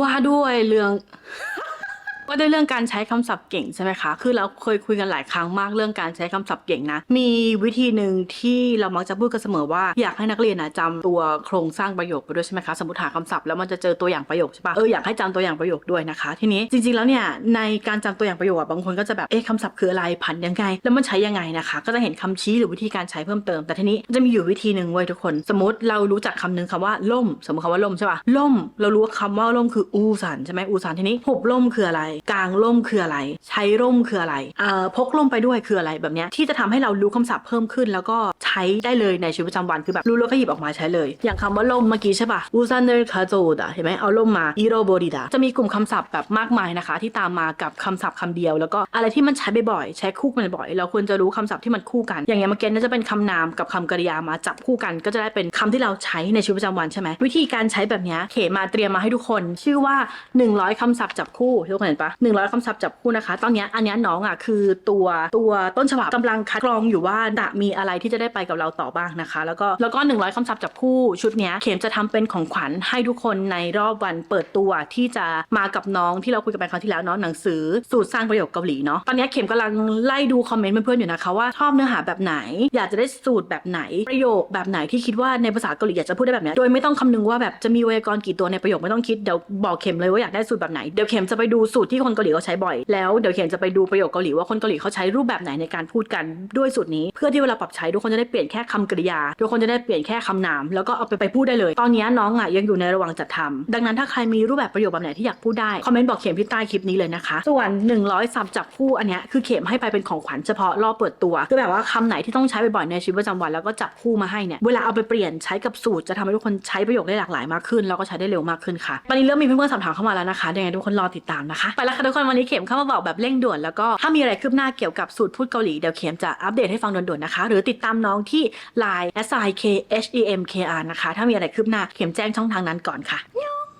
ว่าด้วยเรื่อง ว่าด้วยเรื่องการใช้คำศัพท์เก่งใช่ไหมคะ คือเราเคยคุยกันหลายครั้งมากเรื่องการใช้คำศัพท์เก่งนะ มีวิธีหนึ่งที่เรามักจะพูดกันเสมอว่าอยากให้นักเรียนนะจำตัวโครงสร้างประโยคไปด้วยใช่ไหมคะ สมมติหาคำศัพท์แล้วมันจะเจอตัวอย่างประโยคใช่ปะเอออยากให้จำตัวอย่างประโยคด้วยนะคะ ทีนี้จริงๆแล้วเนี่ยในการจำตัวอย่างประโยคอะบางคนก็จะแบบเอ๊ะคำศัพท์คืออะไรผันยังไง แล้วมันใช้ยังไงนะคะ ก็จะเห็นคำชี้หรือวิธีการใช้เพิ่มเติม แต่ทีนี้จะมีอยู่วิธีหนึ่งเว้ยทุกคน สมมติเรารู้จักคำหนึ่งคำว่าล่ม สมมติคำว่าล่มใช่ปะล่ม เรารู้ว่าคำว่าล่มคืออูสันใช่ไหมอูสันทีนี้หุบล่มคืออะไรกลางล่มคืออะไร ใช้ร่มคืออะไรเอ่อพกร่มไปด้วยคืออะไรแบบเนี้ยที่จะทำให้เรารู้คำศัพท์เพิ่มขึ้น แล้วก็ใช้ได้เลยในชีวิตประจำวันคือแบบรู้แล้วก็หยิบออกมาใช้เลย อย่างคำว่าล่มเมื่อกี้ใช่ปะอูซันเดอร์คาโจดะเห็นไหมเอาล่มมาอีโรโบริดาจะมีกลุ่มคำศัพท์แบบมากมายนะคะ ที่ตามมากับคำศัพท์คำเดียว แล้วก็อะไรที่มันใช้บ่อยๆใช้คู่กันบ่อยเราควรจะรู้คำศัพท์ที่มันคู่กัน อย่างเงี้ยเมื่อกี้น่าจะเป็นคำนามกับคำกริยามาจับคู่กัน ก็จะได้เป็นคำที่เราใช้ในชีวิตประจำวันใช่ไหมวิธีการใช้แบบเนี้ยเขมาเตรียมมาให้ทุกคน ชื่อว่า 100คำศัพท์จับคู่ทุกคนเห็นปะ100คำศัพท์จับคู่นะคะ ตอนนี้อันนี้น้องอะคือตัวตัวต้นฉบับกำลังคัดกรองอยู่ว่าจะมีอะไรที่จะได้ไปกับเราต่อบ้างนะคะ แล้วก็แล้วก็100คำศัพท์จับคู่ชุดนี้เข็มจะทำเป็นของขวัญให้ทุกคนในรอบวันเปิดตัวที่จะมากับน้องที่เราคุยกันไปครั้งที่แล้วเนาะหนังสือสูตรสร้างประโยคเกาหลีเนาะตอนนี้เข็มกำลังไล่ดูคอมเมนต์เพื่อนๆอยู่นะคะว่าชอบเนื้อหาแบบไหน อยากจะได้สูตรแบบไหนประโยคแบบไหนที่คิดว่าในภาษาเกาหลีอยากจะพูดได้แบบนี้โดยไม่ต้องคำนึงว่าแบบจะมีไวยากรณ์กี่ตัวในประโยคไม่ต้องคิดเดี๋ยวบอกเข็มเลยว่าอยากได้สูตรแบบไหนเดี๋ยวเข็มจะไปดูสูตรที่ที่คนเกาหลีเขาใช้บ่อย แล้วเดี๋ยวเข็มจะไปดูประโยคเกาหลีว่าคนเกาหลีเขาใช้รูปแบบไหนในการพูดกันด้วยสูตรนี้ เพื่อที่เวลาปรับใช้ทุกคนจะได้เปลี่ยนแค่คำกริยา ทุกคนจะได้เปลี่ยนแค่คำนาม แล้วก็เอาไปไปพูดได้เลย ตอนนี้น้องอะยังอยู่ในระหว่างจัดทำดังนั้นถ้าใครมีรูปแบบประโยคแบบไหนที่อยากพูดได้คอมเมนต์บอกเข็มที่ใต้คลิปนี้เลยนะคะ ส่วน 100สับจับคู่อันนี้คือเข็มให้ไปเป็นของขวัญเฉพาะรอบเปิดตัวคือแบบว่าคำไหนที่ต้องใช้บ่อยๆในชีวิตประจำวันแล้วก็จับคู่มาให้เนี่ยเวลาเอาไปเปลี่ยนใช้กับสูตรจะทำให้ทุกคนใช้ประโยคได้หลากหลายมากขึ้น แล้วก็ใช้ได้เร็วมากขึ้นค่ะตอนนี้เริ่มมีเพื่อนๆสอบถามเข้ามาแล้วนะคะยังไงทุกคนรอติดตามนะคะไปแล้วค่ะทุกคนวันนี้เข็มเข้ามาบอกแบบเร่งด่วนแล้วก็ถ้ามีอะไรคืบหน้าเกี่ยวกับสูตรพูดเกาหลีเดี๋ยวเข็มจะอัปเดตให้ฟังด่วนๆนะคะ หรือติดตามน้องที่ Line s i k h e m k r นะคะ ถ้ามีอะไรคืบหน้าเข็มแจ้งช่องทางนั้นก่อนค่ะ